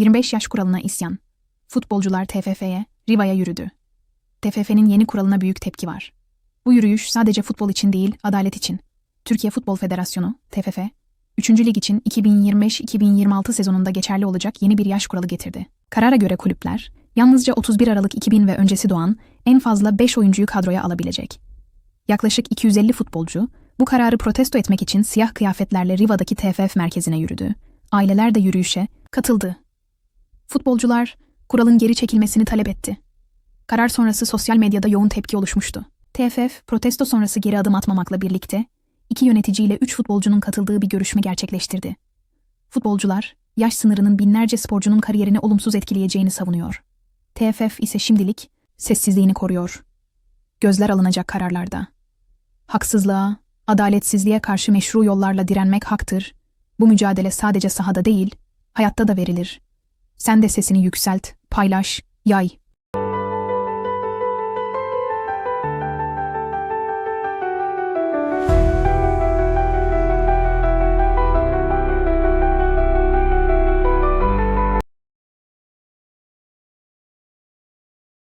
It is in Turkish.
25 yaş kuralına isyan. Futbolcular TFF'ye, Riva'ya yürüdü. TFF'nin yeni kuralına büyük tepki var. Bu yürüyüş sadece futbol için değil, adalet için. Türkiye Futbol Federasyonu, TFF, 3. lig için 2025-2026 sezonunda geçerli olacak yeni bir yaş kuralı getirdi. Karara göre kulüpler, yalnızca 31 Aralık 2000 ve öncesi doğan en fazla 5 oyuncuyu kadroya alabilecek. Yaklaşık 250 futbolcu, bu kararı protesto etmek için siyah kıyafetlerle Riva'daki TFF merkezine yürüdü. Aileler de yürüyüşe katıldı. Futbolcular, kuralın geri çekilmesini talep etti. Karar sonrası sosyal medyada yoğun tepki oluşmuştu. TFF, protesto sonrası geri adım atmamakla birlikte, iki yöneticiyle üç futbolcunun katıldığı bir görüşme gerçekleştirdi. Futbolcular, yaş sınırının binlerce sporcunun kariyerini olumsuz etkileyeceğini savunuyor. TFF ise şimdilik sessizliğini koruyor. Gözler alınacak kararlarda. Haksızlığa, adaletsizliğe karşı meşru yollarla direnmek haktır. Bu mücadele sadece sahada değil, hayatta da verilir. Sen de sesini yükselt, paylaş, yay.